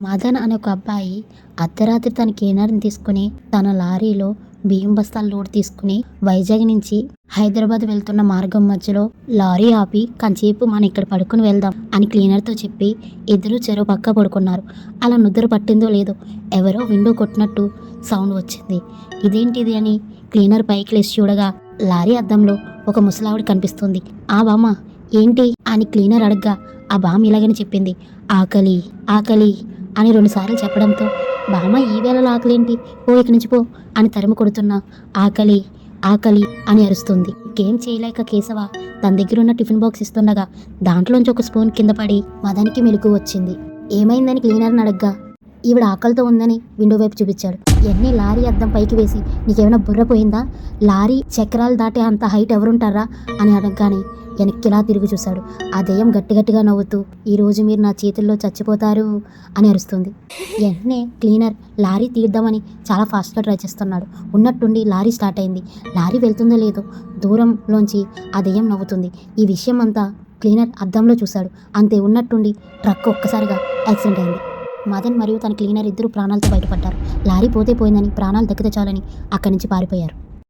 మదన్ అనే ఒక అబ్బాయి అర్ధరాత్రి తన క్లీనర్ని తీసుకుని తన లారీలో బియ్యం బస్తాల లోడ్ తీసుకుని వైజాగ్ నుంచి హైదరాబాద్ వెళ్తున్న మార్గం మధ్యలో లారీ ఆపి కంచేపు మనం ఇక్కడ పడుకుని వెళ్దాం అని క్లీనర్తో చెప్పి ఇద్దరు చెరువు పక్క పడుకున్నారు. అలా నిద్ర పట్టిందో లేదో ఎవరో విండో కొట్టినట్టు సౌండ్ వచ్చింది. ఇదేంటిది అని క్లీనర్ పైకి లేచి చూడగా లారీ అద్దంలో ఒక ముసలావిడ కనిపిస్తుంది. ఆ బామ్మ ఏంటి? అని క్లీనర్ అడగ్గా ఆ బామ్మ ఇలాగని చెప్పింది. ఆకలి ఆకలి అని రెండుసార్లు చెప్పడంతో బామ్మ ఈ వేళలో ఆకలేంటి? ఓ ఇక్కడి నుంచి పో అని తరిమి కొడుతున్నా ఆకలి ఆకలి అని అరుస్తుంది. ఇంకేం చేయలేక కేశవ? తన దగ్గర ఉన్న టిఫిన్ బాక్స్ ఇస్తుండగా దాంట్లోంచి ఒక స్పూన్ కింద పడి మదనికి మెలకు వచ్చింది. ఏమైందని క్లీనర్ని అడగ్గా. ఈవిడ ఆకలితో ఉందని విండో వైపు చూపించాడు. ఎన్ని లారీ అద్దం పైకి వేసి నీకేమైనా బుర్ర పోయిందా? లారీ చక్రాలు దాటే అంత హైట్ ఎవరుంటారా? అని అడగగానే వెనక్కిలా తిరిగి చూశాడు. ఆ దెయ్యం గట్టి గట్టిగా నవ్వుతూ ఈ రోజు మీరు నా చేతుల్లో చచ్చిపోతారు అని అరుస్తుంది. వెంటనే క్లీనర్ లారీ తీద్దామని చాలా ఫాస్ట్గా ట్రై చేస్తున్నాడు. ఉన్నట్టుండి లారీ స్టార్ట్ అయింది. లారీ వెళ్తుందో లేదో దూరంలోంచి ఆ దెయ్యం నవ్వుతుంది. ఈ విషయం అంతా క్లీనర్ అద్దంలో చూశాడు. అంతే ఉన్నట్టుండి ట్రక్ ఒక్కసారిగా యాక్సిడెంట్ అయింది. మదన్ మరియు తన క్లీనర్ ఇద్దరు ప్రాణాలతో బయటపడ్డారు. లారీ పోతే పోయిందని ప్రాణాలు దక్కితే చాలని అక్కడి నుంచి పారిపోయారు.